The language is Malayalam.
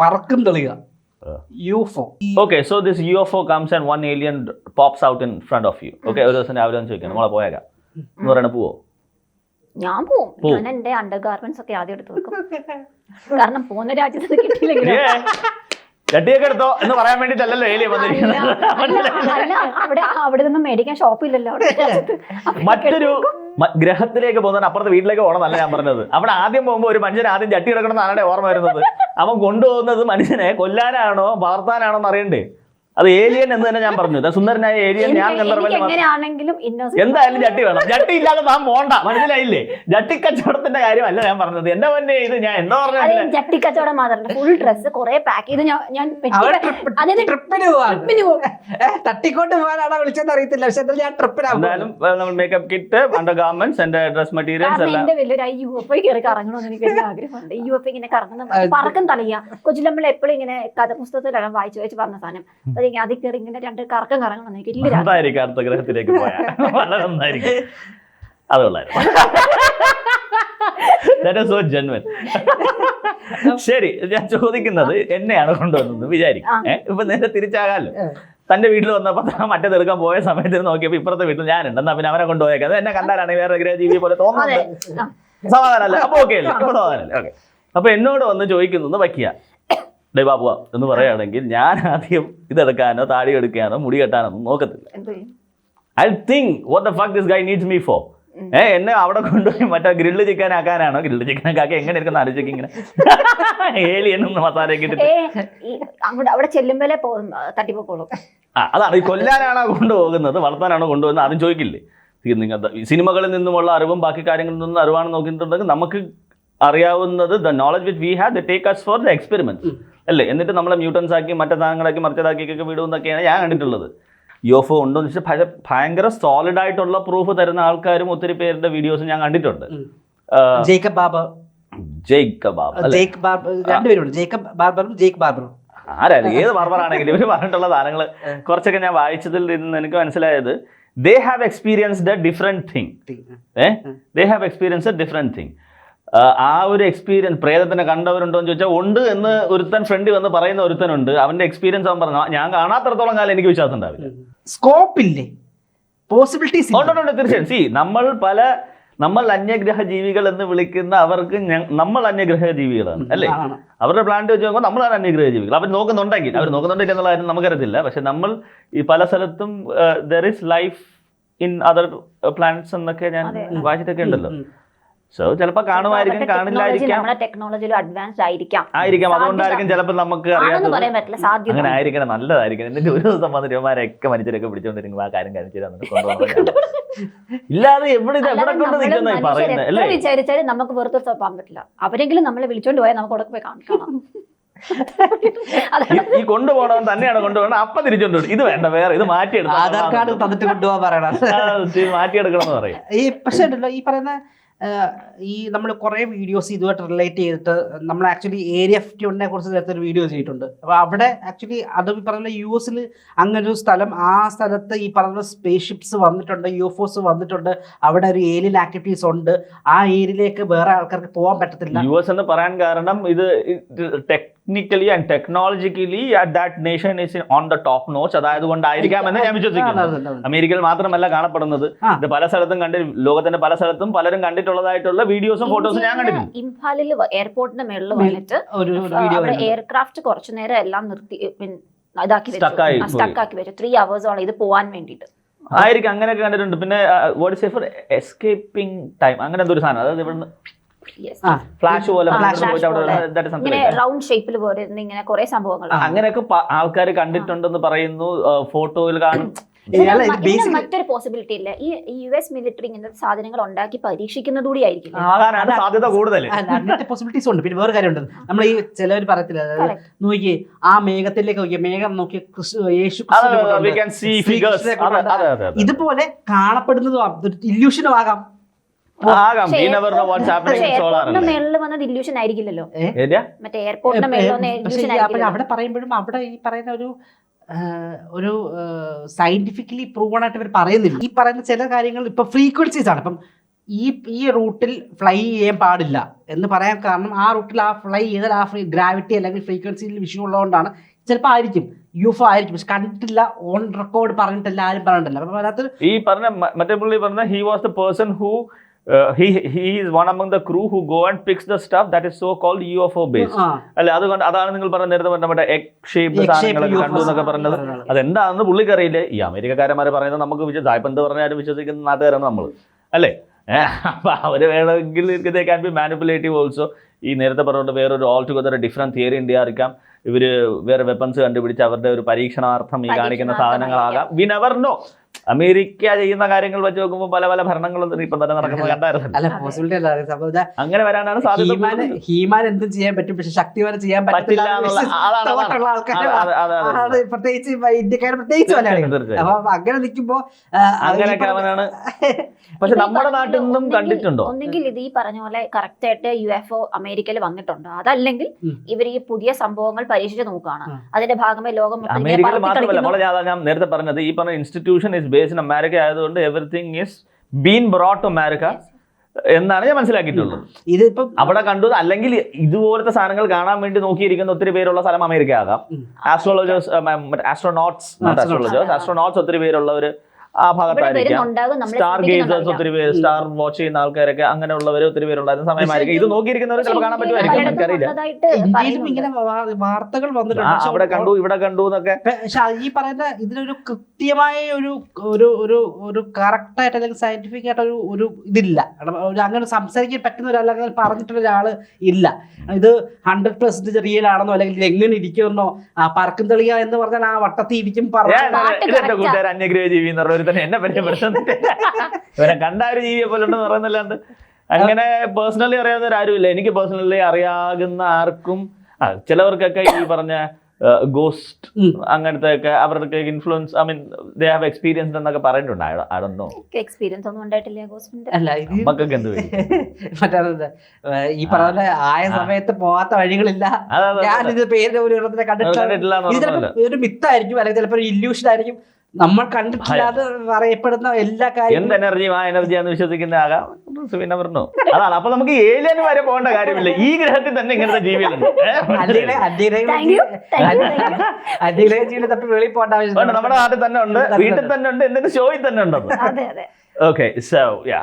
പറക്കും തെളിയുക. UFO okay so this U F O comes and one alien pops out in front of you okay ഒരു ദിവസം രാവിലെ ഒന്ന് ചോദിക്കണം. നമ്മളെ പോയേക്കാം. എന്ന് പറയണ പോവോ? ഞാൻ പോവും. ഞാൻ എന്റെ അണ്ടർ ഗാർമെന്റ്സ് ഒക്കെ ആദ്യം എടുത്ത് വെക്കും. കാരണം പോകുന്ന രാജ്യത്ത് കിട്ടിയില്ലെങ്കിൽ ചട്ടിയൊക്കെ എടുത്തോ എന്ന് പറയാൻ വേണ്ടിട്ടല്ലല്ലോ ഏലിയൻ വന്നിരിക്കുന്നത്. അവിടെ അവിടെ നിന്നും മേടിക്കാൻ ഷോപ്പില്ലല്ലോ. മറ്റൊരു ഗ്രഹത്തിലേക്ക് പോകുന്നതിന് അപ്പുറത്തെ വീട്ടിലേക്ക് പോകണം എന്നല്ല ഞാൻ പറഞ്ഞത്. അവിടെ ആദ്യം പോകുമ്പോൾ ഒരു മനുഷ്യൻ ആദ്യം ചട്ടി എടുക്കണം എന്നാണ് ഓർമ്മ വരുന്നത്? അവൻ കൊണ്ടുപോകുന്നത് മനുഷ്യനെ കൊല്ലാനാണോ വളർത്താനാണോ എന്ന് അറിയണ്ടേ അത് ഏലിയൻ എന്ന് തന്നെ ഞാൻ പറഞ്ഞു. സുന്ദരനായ ഏലിയൻ ഞാൻ എന്തായാലും ജട്ടി വേണം. ജട്ടി ഇല്ലാതെ താൻ പോണ്ട. മനസ്സിലായില്ലേ? ജട്ടി കച്ചവടത്തിന്റെ കാര്യമല്ല ഞാൻ പറഞ്ഞത്. എന്റെ മുന്നേ ഇത്? ഞാൻ എന്താ പറഞ്ഞു ജട്ടി കച്ചവടം മാത്രമല്ല. ഫുൾ ഡ്രസ്സ് കുറെ പാക്ക് ചെയ്ത് ഞാൻ തട്ടിക്കൊണ്ട് പോകാനാണോ വിളിച്ചെന്ന് അറിയത്തില്ല. പക്ഷെ ഞാൻ ട്രിപ്പിനാണ് എന്തായാലും നമ്മൾ മേക്കപ്പ് കിറ്റ് അണ്ടർ ഗാർമെന്റ്സ് എന്റെ ഡ്രസ് മെറ്റീരിയൽസ് എല്ലാം. എന്റെ വലിയൊരു ഐ യു എഫ് ഐ കയറി കറങ്ങണമെന്ന് എനിക്ക് വലിയ ആഗ്രഹമുണ്ട്. യു എഫ് ഇങ്ങനെ കറങ്ങുന്ന പറക്കം തലയ്യ കൊച്ചിലമ്മൾ എപ്പോഴും ഇങ്ങനെ കഥ പുസ്തകത്തിലാണ് വായിച്ചു വായിച്ച് പറഞ്ഞ സാധനം. അപ്പൊ അതിൽ കയറി ഇങ്ങനെ രണ്ട് കറക്കം കറങ്ങണം നന്നായിരിക്കും അടുത്ത ഗ്രഹത്തിലേക്ക് പോയാൽ. വളരെ നന്നായിരിക്കും. അത് കൊള്ളായിരുന്നു. That is so genuine. ശരി ഞാൻ ചോദിക്കുന്നത് എന്നെയാണ് കൊണ്ടുവന്നത് വിചാരിക്കും. ഇപ്പൊ നേരെ തിരിച്ചാകാലോ? തന്റെ വീട്ടിൽ വന്നപ്പോ താൻ മറ്റേ തീർക്കാൻ പോയ സമയത്ത് നോക്കിയപ്പോ ഇപ്പുറത്തെ വീട്ടിൽ ഞാനുണ്ട്. എന്നാ പിന്നെ അവനെ കൊണ്ടുപോയേക്കാം എന്നെ കണ്ടാലാണ് വേറെ ഗ്രഹജീവി പോലെ തോന്നുന്നത്. സമാധാനല്ലേ സമാധാനമല്ല? അപ്പൊ ഓക്കെ അല്ലേ? സമാധാനമല്ലേ? ഓക്കെ അപ്പൊ എന്നോട് വന്ന് ചോദിക്കുന്നത് വയ്ക്കുക ഡേ ബാബു എന്ന് പറയുകയാണെങ്കിൽ ഞാൻ ആദ്യം ഇതെടുക്കാനോ താടി എടുക്കാനോ മുടി കെട്ടാനോ ഒന്നും നോക്കത്തില്ല. I think what the fuck this guy needs me for a എന്നെ അവിടെ കൊണ്ടുപോയി മറ്റേ ഗ്രില്ല് ചിക്കൻ ആക്കാനാണോ ഗ്രില്ല് ചിക്കൻ ആക്കി എങ്ങനെ ഇരിക്കുന്ന? ആലോചിക്കും ഇങ്ങനെ. ഏലിയൻ ഒന്ന് മസാലയൊക്കെ ഇട്ടിട്ട്. അവിടെ ചെല്ലുമ്പോഴേ പോകും തട്ടിപ്പോക്കോളും. ആ അതാണ്. ഈ കൊല്ലാനാണോ കൊണ്ടുപോകുന്നത്? വളർത്താനാണോ കൊണ്ടുപോകുന്നത്? ആദ്യം ചോദിക്കില്ലേ? നിങ്ങൾ ഈ സിനിമകളിൽ നിന്നുമുള്ള അറിവും ബാക്കി കാര്യങ്ങളിൽ നിന്നും അറിവാണ് നോക്കിയിട്ടുണ്ടെങ്കിൽ നമുക്ക് അറിയാവുന്നത് the knowledge which we have the take us for the experiment അല്ലേ? എന്നിട്ട് നമ്മളെ മ്യൂട്ടൻസ് ആക്കി മറ്റേ സാധനങ്ങളാക്കി മറിച്ചതാക്കിയൊക്കെ വിടുമെന്നൊക്കെയാണ് ഞാൻ കണ്ടിട്ടുള്ളത്. യോഫോ ഉണ്ടോ. എന്ന് വെച്ചാൽ ഭയങ്കര സോളിഡ് ആയിട്ടുള്ള പ്രൂഫ് തരുന്ന ആൾക്കാരും ഒത്തിരി പേരുടെ വീഡിയോസ് ഞാൻ കണ്ടിട്ടുണ്ട്. ജേക്കബ് ജേക്ക് ആണെങ്കിലും ജേക്കബ് ബാർബറും ജേക്ക് ബാർബറും ആരായാലും ഏത് ബാർബറാണെങ്കിലും ഇവർ പറഞ്ഞിട്ടുള്ള സാധനങ്ങൾ കുറച്ചൊക്കെ ഞാൻ വായിച്ചതിൽ നിന്ന് എനിക്ക് മനസ്സിലായത് they have experienced a different thing ഏ? They have experience a different thing ആ ഒരു എക്സ്പീരിയൻസ് പ്രേതത്തിനെ കണ്ടവരുണ്ടോ എന്ന് ചോദിച്ചാൽ ഉണ്ട് എന്ന് ഒരുത്തൻ ഫ്രണ്ട് വന്ന് പറയുന്ന ഒരുത്തനുണ്ട്. അവന്റെ എക്സ്പീരിയൻസ് അവൻ പറഞ്ഞു ഞാൻ കാണാത്തടത്തോളം കാലം എനിക്ക് വിശ്വാസം ഉണ്ടാവില്ല. സ്കോപ്പ് ഇല്ലേ? പോസിബിലിറ്റീസ് ഉണ്ട്, ഉണ്ട്, ഉണ്ട്, തീർച്ചയായും. സി നമ്മൾ പല നമ്മൾ അന്യഗ്രഹ ജീവികൾ എന്ന് വിളിക്കുന്ന അവർക്ക് നമ്മൾ അന്യഗ്രഹ ജീവികളാണ് അല്ലേ അവരുടെ പ്ലാന്റ് വെച്ച് നോക്കുമ്പോൾ നമ്മളാണ് അന്യഗ്രഹ ജീവികൾ അവർ നോക്കുന്നുണ്ടെങ്കിൽ അവർ നോക്കുന്നുണ്ടെങ്കിൽ എന്നുള്ള കാര്യം നമുക്കറിയത്തില്ല പക്ഷെ നമ്മൾ ഈ പല സ്ഥലത്തും there is life in other planets എന്നൊക്കെ ഞാൻ. വായിച്ചിട്ടൊക്കെ ഉണ്ടല്ലോ. സോ ചിലപ്പോൾ കാണുമായിരിക്കും കാണില്ലായിരിക്കാം. ടെക്നോളജിയിലും അഡ്വാൻസ് ആയിരിക്കാം. ആയിരിക്കാം. അതുകൊണ്ടായിരിക്കും ചിലപ്പോൾ നമുക്ക് അങ്ങനെ ആയിരിക്കണം നല്ലതായിരിക്കണം. എന്നിട്ട് ഒരു ദിവസം വന്ന് രൂപമാരൊക്കെ മനുഷ്യരൊക്കെ പിടിച്ചോണ്ടിരിക്കും ആ കാര്യം കാണിച്ചു ഇല്ലാതെ എവിടെ എവിടെ കൊണ്ട് നിൽക്കുന്ന പറയുന്നത് അല്ലേ? വിചാരിച്ചാലും നമുക്ക് വെറുതെ പോകാൻ പറ്റില്ല. അവരെങ്കിലും നമ്മളെ വിളിച്ചോണ്ട് പോയാൽ നമുക്ക് അവിടെ പോയി കാണിക്കണം ഈ- കൊണ്ടുപോകണം തന്നെയാണ് കൊണ്ടുപോകണം അപ്പൊ തിരിച്ചോണ്ട്. ഇത് വേണ്ട വേറെ ഇത് മാറ്റിയെടുക്കണം ആധാർ കാർഡ് തന്നിട്ട് കൊണ്ടുപോകാൻ പറയണം. മാറ്റിയെടുക്കണം എന്ന് പറയും. ഈ പക്ഷേ ഈ പറയുന്ന ഈ നമ്മൾ കുറേ വീഡിയോസ് ഇതുമായിട്ട് റിലേറ്റ് ചെയ്തിട്ട് നമ്മൾ ആക്ച്വലി ഏരിയ ഫിഫ്റ്റി വണ്ണിനെ കുറിച്ച് നേരത്തെ ഒരു വീഡിയോ ചെയ്തിട്ടുണ്ട്. അപ്പോൾ അവിടെ ആക്ച്വലി അത് പറഞ്ഞ യു എസിൽ ഒരു സ്ഥലം ആ സ്ഥലത്ത് ഈ പറഞ്ഞ സ്പേസ് ഷിപ്സ് വന്നിട്ടുണ്ട് യു എഫ് ഒസ് വന്നിട്ടുണ്ട്. അവിടെ ഒരു ഏരിയൽ ആക്ടിവിറ്റീസ് ഉണ്ട്. ആ ഏരിയയിലേക്ക് വേറെ ആൾക്കാർക്ക് പോകാൻ പറ്റത്തില്ല. യു എസ് എന്ന് പറയാൻ കാരണം ഇത് technically and technologically that nation is on the top notch അതായത് കൊണ്ടായിരിക്കാം എന്ന് ഞാൻ വിശ്വസിക്കുന്നു. അമേരിക്കയിൽ മാത്രമല്ല കാണപ്പെടുന്നത്. ഇത് പല സ്ഥലത്തും കണ്ടി ലോകത്തിന്റെ പല സ്ഥലത്തും പലരും കണ്ടിട്ടുള്ളതായിട്ടുള്ള വീഡിയോസും ഫോട്ടോസും ഞാൻ കണ്ടിട്ടുണ്ട് ഇംഫാലിൽ എയർപോർട്ടിന്റെ മേളിൽ വന്നിട്ട് ഒരു വീഡിയോ അവിടെ എയർക്രാഫ്റ്റ് കുറച്ചു നേരം എല്ലാം നിർത്തി ഇതാക്കി സ്റ്റക്കാക്കി വെച്ചു. ത്രീ അവേഴ്സോളം ഇത് പോവാൻ വേണ്ടിയിട്ട്. ആയിരിക്കും അങ്ങനെയൊക്കെ കണ്ടിട്ടുണ്ട്. പിന്നെ what safer for escaping time അങ്ങനെ എന്തൊരു സാധനം. അതായത് ഇവിടുന്ന്. ഫ്ലാഷ് പോലെ. റൗണ്ട് ഷേപ്പിൽ പോലെ. ഇങ്ങനെ കുറെ സംഭവങ്ങൾ അങ്ങനെയൊക്കെ ആൾക്കാർ കണ്ടിട്ടുണ്ടെന്ന് പറയുന്നു. ഫോട്ടോയിൽ കാണും. മറ്റൊരു പോസിബിലിറ്റി ഇല്ല. ഈ യു എസ് മിലിറ്ററി ഇങ്ങനത്തെ സാധനങ്ങൾ ഉണ്ടാക്കി പരീക്ഷിക്കുന്നതുകൂടി ആയിരിക്കും സാധ്യത കൂടുതൽ അങ്ങനത്തെ പോസിബിലിറ്റീസ് ഉണ്ട്. പിന്നെ വേറെ കാര്യമുണ്ട്. നമ്മൾ ഈ ചിലവർ പറയത്തില്ല അതായത് നോക്കി ആ മേഘത്തിലേക്ക് നോക്കിയേ മേഘം നോക്കിയ യേശു. ഇതുപോലെ കാണപ്പെടുന്നതും ഇല്യൂഷനും ആകാം. അവിടെ പറയുമ്പോഴും അവിടെ ഈ പറയുന്ന ഒരു ഒരു സയന്റിഫിക്കലി പ്രൂവൺ ആയിട്ട് ഇവർ പറയുന്നില്ല. ഈ പറയുന്ന ചില കാര്യങ്ങൾ ഇപ്പൊ ഫ്രീക്വൻസീസ് ആണ്. ഇപ്പം ഈ ഈ റൂട്ടിൽ ഫ്ലൈ ചെയ്യാൻ പാടില്ല എന്ന് പറയാൻ കാരണം ആ റൂട്ടിൽ ആ ഫ്ലൈ ചെയ്താൽ ആ ഫ്രീ ഗ്രാവിറ്റി അല്ലെങ്കിൽ ഫ്രീക്വൻസിയിൽ വിഷയം ഉള്ളതുകൊണ്ടാണ് ചിലപ്പോൾ ആയിരിക്കും യു എഫ് ആയിരിക്കും. പക്ഷെ കണ്ടിട്ടില്ല ഓൺ റെക്കോർഡ് പറഞ്ഞിട്ടില്ല ആരും പറഞ്ഞിട്ടില്ല. അപ്പം അതിനകത്ത് ഈ പറഞ്ഞ മറ്റേ പുള്ളി പറഞ്ഞ he was the person who he he is one among the crew who go and picks the staff that is so called U F O base അല്ലെ അതുകൊണ്ട് അതാണ് നിങ്ങൾ പറഞ്ഞ നേരത്തെ പറഞ്ഞ മറ്റേ എഗ് ഷേപ്പ് സാധനങ്ങളൊക്കെ കണ്ടു എന്നൊക്കെ പറഞ്ഞത്. അതെന്താണെന്ന് പുള്ളിക്കറിയില്ല. ഈ അമേരിക്കക്കാരന്മാർ പറയുന്നത് നമുക്ക് വിശ്വസിച്ച് എന്ത് പറഞ്ഞാലും വിശ്വസിക്കുന്ന നാട്ടുകാരാണ് നമ്മൾ അല്ലേ? ഏഹ് അപ്പൊ അവർ വേണമെങ്കിൽ they can be manipulative also ഈ നേരത്തെ പറഞ്ഞുകൊണ്ട് വേറൊരു ഓൾ ടുഗദർ ഡിഫറെന്റ് തിയറി ഉണ്ടായിരിക്കാം. ഇവർ വേറെ വെപ്പൺസ് കണ്ടുപിടിച്ച് അവരുടെ ഒരു പരീക്ഷണാർത്ഥം ഈ കാണിക്കുന്ന സാധനങ്ങളാകാം. വി നെവർ നോ അമേരിക്ക ചെയ്യുന്ന കാര്യങ്ങൾ വെച്ച് നോക്കുമ്പോൾ പല പല ഭരണങ്ങളും ഇപ്പം തന്നെ നടക്കുന്നത് കണ്ടായിരുന്നു അങ്ങനെ വരാനാണ് സാധ്യത ഹീമാൻ എന്തും ചെയ്യാൻ പറ്റും പക്ഷെ ശക്തിമാൻ ചെയ്യാൻ പറ്റില്ല പ്രത്യേകിച്ച് ഇന്ത്യക്കാരെ പ്രത്യേകിച്ച് മലയാളികൾ അപ്പൊ അങ്ങനെ നിൽക്കുമ്പോ അങ്ങനെയൊക്കെ അവനാണ് പക്ഷെ നമ്മുടെ നാട്ടിൽ നിന്നും കണ്ടിട്ടുണ്ടോ ഒന്നെങ്കിൽ ഇത് ഈ പറഞ്ഞ പോലെ കറക്റ്റ് ആയിട്ട് യു എഫ് ഒ അമേരിക്കയിൽ വന്നിട്ടുണ്ടോ അതല്ലെങ്കിൽ. ഇവർ ഈ പുതിയ സംഭവങ്ങൾ പരീക്ഷിച്ച് നോക്കുകയാണ്. അതിന്റെ ഭാഗമായി ലോകം അമേരിക്കയിൽ മാത്രമല്ല കളിക്കുന്നു. ഞാൻ ഞാൻ നേരത്തെ പറഞ്ഞത് ഈ പറഞ്ഞ institution is based in America ആയതുകൊണ്ട് everything is been brought to America എന്നാണ് ഞാൻ മനസ്സിലാക്കിയിട്ടുള്ളത് ഇതിപ്പം അവിടെ കണ്ടു അല്ലെങ്കിൽ ഇതുപോലത്തെ സാധനങ്ങൾ കാണാൻ വേണ്ടി നോക്കിയിരിക്കുന്ന ഒത്തിരി പേരുള്ള സ്ഥലം അമേരിക്ക ആകാം. ആസ്ട്രോളജേഴ്സ് ആസ്ട്രോനോട്ട്സ് ആസ്ട്രോളജേഴ്സ് ആസ്ട്രോനോട്ട്സ് ഒത്തിരി പേരുള്ളവർ ആ ഭാഗത്തായിരിക്കാം. നമ്മൾ സ്റ്റാർ ഗേസേഴ്സ് ഒത്തിരി പേര് സ്റ്റാർ വാച്ച് ചെയ്യുന്ന ആൾക്കാരൊക്കെ അങ്ങനെയുള്ളവർ ഒത്തിരി പേരുണ്ടായിരുന്ന. സമയമായിരിക്കും. ഇത് നോക്കിയിരിക്കുന്നവർ ചിലപ്പോൾ കാണാൻ പറ്റുമായിരിക്കും. എനിക്കറിയില്ല വാർത്തകൾ വന്നിട്ടുണ്ട്. അവിടെ കണ്ടു ഇവിടെ കണ്ടു എന്നൊക്കെ. പക്ഷെ ഈ പറയുന്ന ഇതിനൊരു കൃത്യമായ ഒരു ഒരു ഒരു ഒരു കറക്റ്റ് ആയിട്ട് അല്ലെങ്കിൽ സയന്റിഫിക് ആയിട്ട് ഒരു ഒരു ഇതില്ല. അങ്ങനെ സംസാരിക്കാൻ പറ്റുന്ന ഒരാൾ അങ്ങനെ പറഞ്ഞിട്ടുള്ള ഒരാൾ ഇല്ല. ഇത് ഹൺഡ്രഡ് പെർസെന്റ് റിയൽ ആണെന്നോ അല്ലെങ്കിൽ ഇത് എങ്ങനെ ഇരിക്കുമെന്നോ ആ പറക്കും തെളിയ എന്ന് പറഞ്ഞാൽ ആ വട്ടത്തിൽ ഇരിക്കും പറഞ്ഞു. കൂട്ടുകാർ? അന്യഗ്രഹ ജീവി എന്ന് തന്നെ എന്നെ പരിചയപ്പെടുത്തുന്നില്ല ഇവരെ കണ്ട ഒരു ജീവിയെ പോലെ ഉണ്ടെന്ന് പറയുന്നില്ലാണ്ട്. അങ്ങനെ പേഴ്സണലി അറിയാവുന്ന ആരുമില്ല. എനിക്ക് പേഴ്സണലി അറിയാകുന്ന ആർക്കും ആ, ചിലവർക്കൊക്കെ ഈ പറഞ്ഞ ഗോസ്റ്റ്. അങ്ങനത്തെ ഒക്കെ അവരുടെ influence I mean they have experience എന്നൊക്കെ പറഞ്ഞിട്ടുണ്ട് എക്സ്പീരിയൻസ് ഒന്നും ഉണ്ടായിട്ടില്ല ഗോസ്റ്റിന്റെ അല്ല നമുക്കൊക്കെ എന്ത് മറ്റേ ഈ പറഞ്ഞ ആയ സമയത്ത് പോവാത്ത വഴികളില്ല. ഞാൻ. ഇത് പേരിന്റെ ഒരു കണ്ടിട്ടില്ല ഒരു മിത്തായിരിക്കും അല്ലെങ്കിൽ ചിലപ്പോൾ ഒരു ഇല്യൂഷൻ ആയിരിക്കും. നമ്മൾ കണ്ടിട്ടില്ലാതെ പറയപ്പെടുന്ന എല്ലാ എന്ത് എനർജി എനർജിയും ആ എനർജിയാന്ന് വിശ്വസിക്കുന്ന ആകാം? പിന്നെ പറഞ്ഞു. അതാണ്. അപ്പൊ നമുക്ക് ഏലിയൻ വരെ പോകേണ്ട കാര്യമില്ല. ഈ ഗ്രഹത്തിൽ തന്നെ ഇങ്ങനത്തെ ജീവികളുണ്ട്. തപ്പി വെളിയിൽ പോകേണ്ട ആവശ്യം നമ്മുടെ നാട്ടിൽ തന്നെ ഉണ്ട്. വീട്ടിൽ തന്നെ ഉണ്ട്. എന്തിന്റെ ഷോയിൽ തന്നെ ഉണ്ടോ അതെ അതെ. Okay so yeah